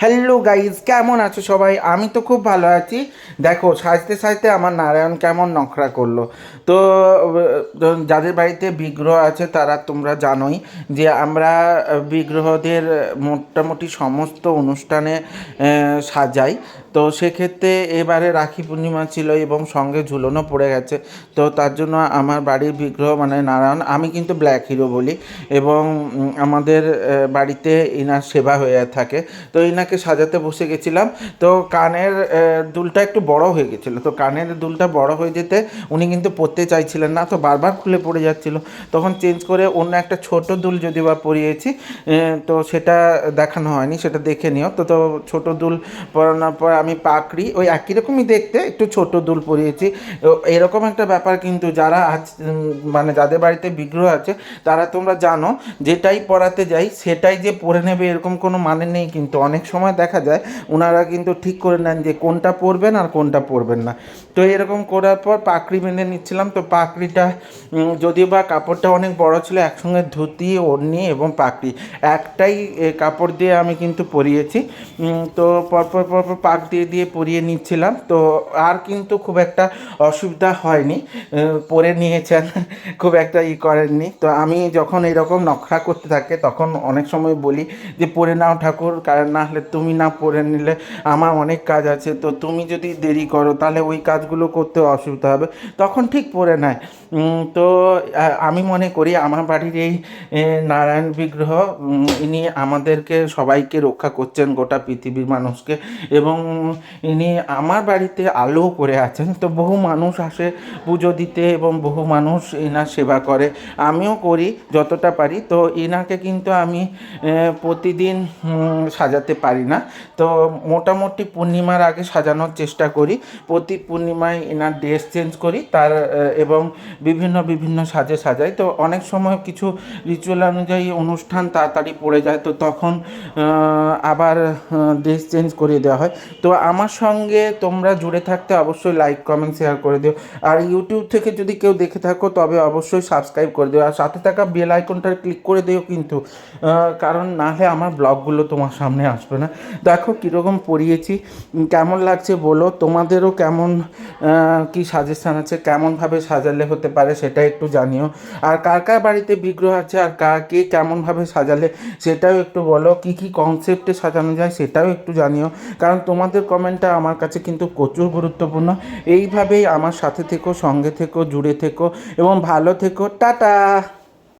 Hello guys কেমন আছো সবাই? আমি তো খুব ভালো আছি। দেখো, সাজতে সাজতে আমার নারায়ণ কেমন নখরা করল। তো যাদের বাড়িতে বিগ্রহ আছে, তারা তোমরা জানোই যে আমরা বিগ্রহদের মোটামুটি সমস্ত অনুষ্ঠানে সাজাই। তো সেক্ষেত্রে এবারে রাখি পূর্ণিমা ছিল এবং সঙ্গে ঝুলনও পড়ে গেছে। তো তার জন্য আমার বাড়ির বিগ্রহ মানে নারায়ণ, আমি কিন্তু ব্ল্যাক হিরো বলি এবং আমাদের বাড়িতে ইনার সেবা হয়ে থাকে। তো ইনাকে সাজাতে বসে গেছিলাম। তো কানের দুলটা একটু বড় হয়ে গেছিল। তো কানের দুলটা বড় হয়ে যেতে উনি কিন্তু পরতে চাইছিলেন না, তো বারবার খুলে পড়ে যাচ্ছিল। তখন চেঞ্জ করে অন্য একটা ছোট দুল যদি বা পরিয়েছি তো সেটা দেখানো হয়নি, সেটা দেখে নিও। তো তো ছোট দুল পরানোর পর আমি পাকড়ি, ওই একই রকমই দেখতে, একটু ছোট দুল পরিয়েছি। এরকম একটা ব্যাপার কিন্তু যারা আজ মানে যাদের বাড়িতে বিগ্রহ আছে, তারা তোমরা জানো, যেটাই পড়াতে যাই, সেটাই যে পরে নেবে এরকম কোনো মানে নেই কিন্তু। অনেক সময় দেখা যায় ওনারা কিন্তু ঠিক করে নেন যে কোনটা পরবেন আর কোনটা পরবেন না। তো এরকম করার পর পাকড়ি বেঁধে নিচ্ছিলাম। তো পাকড়িটা যদিও বা কাপড়টা অনেক বড় ছিল, একসঙ্গে ধুতি ওড়নি এবং পাকড়ি। একটাই কাপড় দিয়ে আমি কিন্তু পরিয়েছি। তো পরপর পরপর পাক দিয়ে দিয়ে পরিয়ে নিচ্ছিলাম। তো আর কিন্তু খুব একটা অসুবিধা হয়নি। পরে নিয়েছেন, খুব একটা ই করেননি। তো আমি যখন এরকম নখরা করতে থাকে, তখন অনেক সময় বলি যে, পরে নাও ঠাকুর, কারণ না হলে তুমি না পরে নিলে আমার অনেক কাজ আছে। তো তুমি যদি দেরি করো, তাহলে ওই কাজগুলো করতে অসুবিধা হবে। তখন ঠিক পরে নেয়। তো আমি মনে করি আমার বাড়ির এই নারায়ণ বিগ্রহ ইনি আমাদেরকে সবাইকে রক্ষা করছেন গোটা পৃথিবীর মানুষকে। এবং ইনি আমার বাড়িতে আলো করে আছেন। তো বহু মানুষ আসে পুজো দিতে এবং বহু মানুষ এনার সেবা করে। আমিও করি যতটা পারি। তো এনাকে কিন্তু আমি প্রতিদিন সাজাতে পারি না। তো মোটামুটি পূর্ণিমার আগে সাজানোর চেষ্টা করি। প্রতি পূর্ণিমায় এনার ড্রেস চেঞ্জ করি, তার এবং বিভিন্ন বিভিন্ন সাজে সাজাই। তো অনেক সময় কিছু রিচুয়াল অনুযায়ী অনুষ্ঠান তাড়াতাড়ি পড়ে যায়। তো তখন আবার ড্রেস চেঞ্জ করে দেওয়া হয়। তো আমার সঙ্গে তোমরা জুড়ে থাকতে অবশ্যই লাইক কমেন্ট শেয়ার করে দিও। আর ইউটিউব থেকে যদি কেউ দেখে থাকো, তবে অবশ্যই সাবস্ক্রাইব করে দিও। আর সাথে থাকা বেল আইকনটা ক্লিক করে দিও কিন্তু। কারণ না হলে আমার ব্লগগুলো তোমার সামনে আসবে না। দেখো কীরকম পড়িয়েছি। কেমন লাগছে বলো? তোমাদেরও কেমন কি সাজেশান আছে? কেমনভাবে সাজালে হতে পারে সেটা একটু জানিও। আর কার কার বাড়িতে বিগ্রহ আছে আর কার কে কেমনভাবে সাজালে সেটাও একটু বলো। কি কি কনসেপ্টে সাজানো যায় সেটাও একটু জানিও। কারণ তোমাদের কমেন্টটা আমার কাছে কিন্তু প্রচুর গুরুত্বপূর্ণ। এইভাবেই আমার সাথে থেকো, সঙ্গে থেকো, জুড়ে থেকো এবং ভালো থেকো। টাটা!